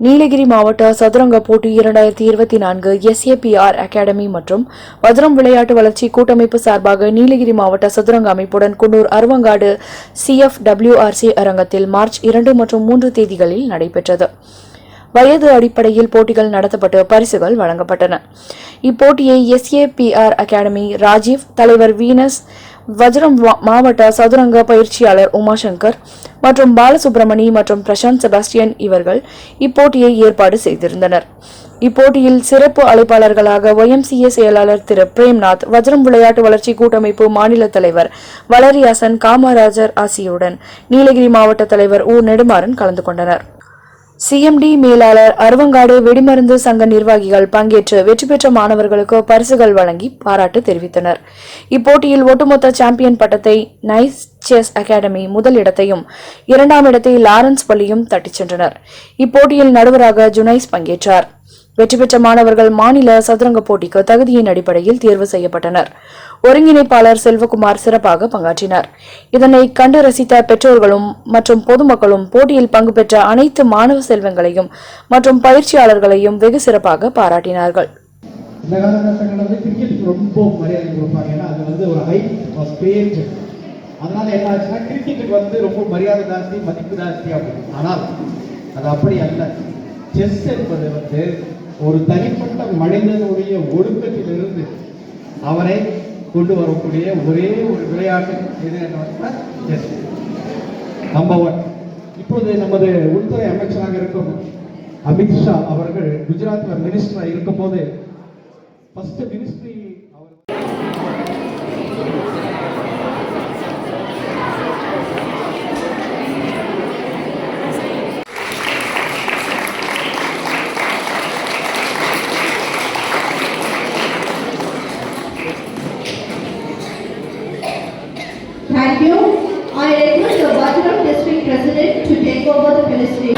நீலகிரி மாவட்ட சதுரங்க போட்டி இரண்டாயிரத்தி இருபத்தி நான்கு எஸ்ஏபிஆர் அகாடமி மற்றும் வஜ்ரம் விளையாட்டு வளர்ச்சி கூட்டமைப்பு சார்பாக நீலகிரி மாவட்ட சதுரங்க அமைப்புடன் குன்னூர் அருவங்காடு சிஎஃப்டபிள்யூஆர்சி அரங்கத்தில் மார்ச் இரண்டு மற்றும் மூன்று தேதிகளில் நடைபெற்றது. வயது அடிப்படையில் போட்டிகள் நடத்தப்பட்டு பரிசுகள் வழங்கப்பட்டன. இப்போட்டியை எஸ்ஏபிஆர் அகாடமி ராஜீவ் தலைவர் வீனஸ் வஜ்ரம் மாவட்ட சதுரங்க பயிற்சியாளர் உமாசங்கர் மற்றும் பாலசுப்ரமணி மற்றும் பிரசாந்த் செபாஸ்டியன் இவர்கள் இப்போட்டியை ஏற்பாடு செய்திருந்தனர். இப்போட்டியில் சிறப்பு அழைப்பாளர்களாக ஒய்எம்சிஏ செயலாளர் திரு பிரேம்நாத் வஜ்ரம் விளையாட்டு வளர்ச்சி கூட்டமைப்பு மாநில தலைவர் வளரியாசன் காமராஜர் ஆசியுடன் நீலகிரி மாவட்ட தலைவர் உ நெடுமாறன் கலந்து கொண்டனர். சிஎம்டி மேலாளர் அருவங்காடு வெடிமருந்து சங்க நிர்வாகிகள் பங்கேற்று வெற்றி பெற்ற மாணவர்களுக்கு பரிசுகள் வழங்கி பாராட்டு தெரிவித்தனர். இப்போட்டியில் ஒட்டுமொத்த சாம்பியன் பட்டத்தை நைஸ் செஸ் அகாடமி முதல் இடத்தையும் இரண்டாம் இடத்தை லாரன்ஸ் பள்ளியும் தட்டிச் சென்றனர். இப்போட்டியில் நடுவராக ஜுனைஸ் பங்கேற்றார். வெற்றி பெற்ற மாணவர்கள் மாநில சதுரங்க போட்டிக்கு தகுதியின் அடிப்படையில் தேர்வு செய்யப்பட்டனர். ஒருங்கிணைப்பாளர் செல்வகுமார் சிறப்பாக பங்காற்றினார். இதனை கண்டு ரசித்த பெற்றோர்களும் மற்றும் பொதுமக்களும் போட்டியில் பங்கு பெற்ற அனைத்து மாணவ செல்வங்களையும் மற்றும் பயிற்சியாளர்களையும் வெகு சிறப்பாக பாராட்டினார்கள். இந்த காலகட்டங்களில் வந்து கிரிக்கெட்டுக்கு ரொம்ப மரியாதை கொடுப்பாங்க. ஏன்னா அது வந்து ஒரு ஹை ஸ்பேஸ் அதனால என்ன ஆச்சுன்னா கிரிக்கெட்டுக்கு வந்து ரொம்ப மரியாதை ஜாஸ்தி மதிப்பு ஜாஸ்தி அப்படின்னு. ஆனால் அது அப்படி அல்ல. செஸ் என்பது வந்து ஒரு தனிப்பட்ட மனிதனுடைய ஒழுக்கத்திலிருந்து அவரை கொண்டு வரக்கூடிய ஒரே ஒரு விளையாட்டு எது என்ன நம்பர் ஒன் இப்போது நமது உள்துறை அமைச்சராக இருக்கும் அமித்ஷா அவர்கள் குஜராத்ல மினிஸ்டராக இருக்கும்போது ஃபர்ஸ்ட் மினிஸ்ட்ரி அவர் thank. I request the Bajram District President to take over the ministry.